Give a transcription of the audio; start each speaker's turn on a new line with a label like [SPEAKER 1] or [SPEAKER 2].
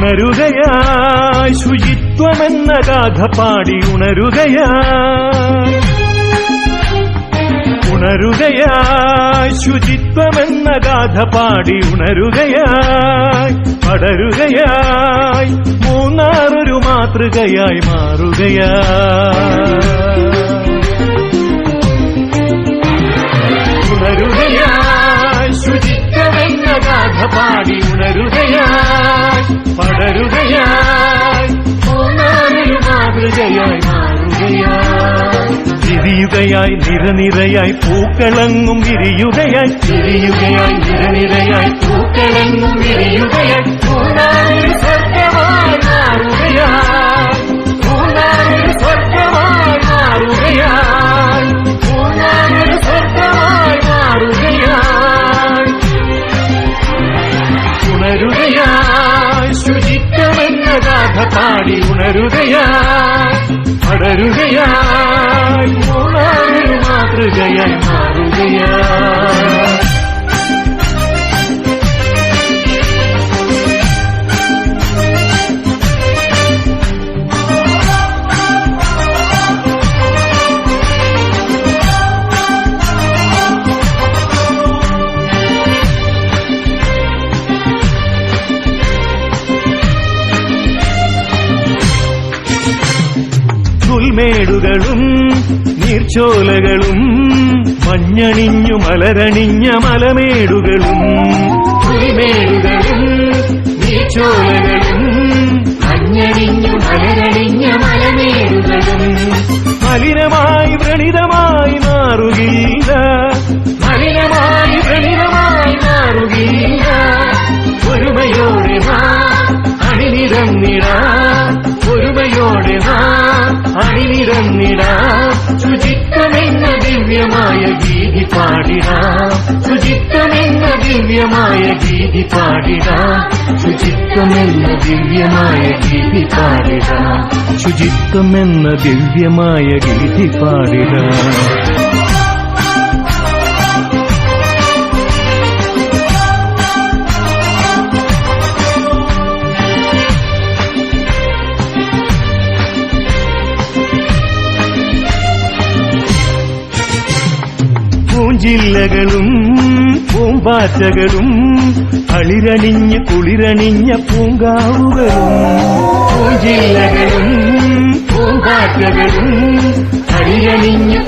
[SPEAKER 1] ഉണരുകയായി ശുചിത്വമെന്ന ഗാഥ പാടി ഉണരുകയായി. ഉണരുകയായി ശുചിത്വമെന്ന ഗാഥ പാടി ഉണരുകയായി. പടരുകയായി മൂന്നാറൊരു മാതൃകയായി മാറുകയായി. மாளிகையாய் விரியுகையாய் நிறநிறையாய் பூக்களங்கும் விரியுகையாய். விரியுகையாய் நிறநிறையாய் பூக்களங்கும் விரியுகையாய். ഗാഥ പാടി ഉണരുകയായി പടരുകയായി മൂന്നാറൊരു മാതൃകയായി മാറുകയായി പുൽമേടുകളും നീർച്ചോലകളും മഞ്ഞണിഞ്ഞു മലരണിഞ്ഞ മലമേടുകളും. പുൽമേടുകളും നീർച്ചോലകളും മഞ്ഞണിഞ്ഞു മലരണിഞ്ഞ മലമേടുകളും. മലിനമായി വ്രണിതമായി മാറുകയില്ല. അണിനിരന്നിടാ ശുചിത്വമെന്ന ദിവ്യമായ ഗീതി പാടിടാ ശുചിത്വമെന്ന ദിവ്യമായ ഗീതി പാടിടാ ശുചിത്വമെന്ന ദിവ്യമായ ഗീതി പാടിടാ ശുചിത്വമെന്ന ദിവ്യമായ ഗീതി പാടിടാ പൂഞ്ചില്ലകളും പൂമ്പാറ്റകളും അളിരണിഞ്ഞ് കുളിരണിഞ്ഞ പൂങ്കാവുകളും പൂഞ്ചില്ലകളും പൂമ്പാറ്റകളും അളിരണിഞ്ഞ്